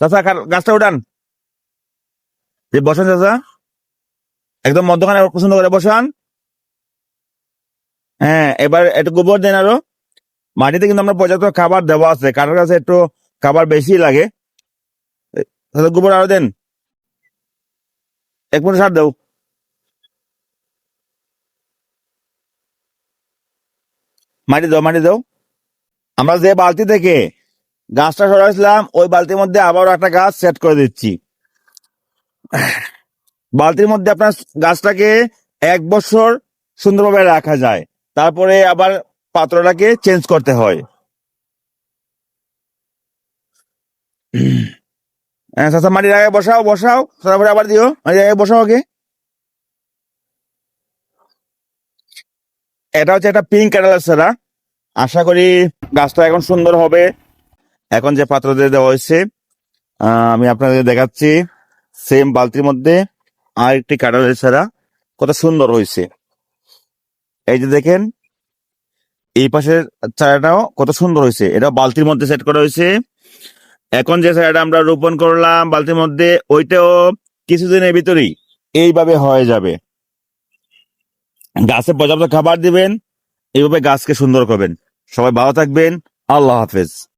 চাচা গাছটা উঠান। যে চাচা। একদম মধ্যখানে পছন্দ করে বসান। হ্যাঁ এবার একটু গোবর দেন আরও। মাটিতে কিন্তু আমরা পর্যাপ্ত খাবার দেওয়া আছে। কারোর কাছে একটু খাবার বেশি লাগে। গোবর আরও দেন। এক মিনিট সার দেও। মাটি দাও মাটি দাও। আমরা যে বালতি থেকে গাছটা সরাইছিলাম ওই বালতির মধ্যে আবারও একটা গাছ সেট করে দিচ্ছি। বালতির মধ্যে আপনার গাছটাকে এক বছর সুন্দরভাবে রাখা যায়। তারপরে আবার পাত্রটাকে চেঞ্জ করতে হয়। হ্যাঁ চাচা মাটির আগে বসাও বসাও, তারপরে আবার দিও। মাটির আগে বসাও ওকে এটা হচ্ছে একটা পিঙ্ক কালার ছাড়া আশা করি গাছটা এখন সুন্দর হবে। এখন যে পাত্র দিয়ে দেওয়া হয়েছে আমি আপনাদের দেখাচ্ছি সেম বালতির মধ্যে আর একটি কাটারের ছাড়া কত সুন্দর হয়েছে। এই যে দেখেন, এই পাশের চারাটাও কত সুন্দর হয়েছে। এটা বালতির মধ্যে সেট করা হয়েছে। এখন যে চারাটা আমরা রোপণ করলাম বালতির মধ্যে, ওইটাও কিছুদিনের ভিতরেই এইভাবে হয়ে যাবে। গাছে পর্যাপ্ত খাবার দিবেন, এইভাবে গাছকে সুন্দর করবেন। সবাই ভালো থাকবেন। আল্লাহ হাফেজ।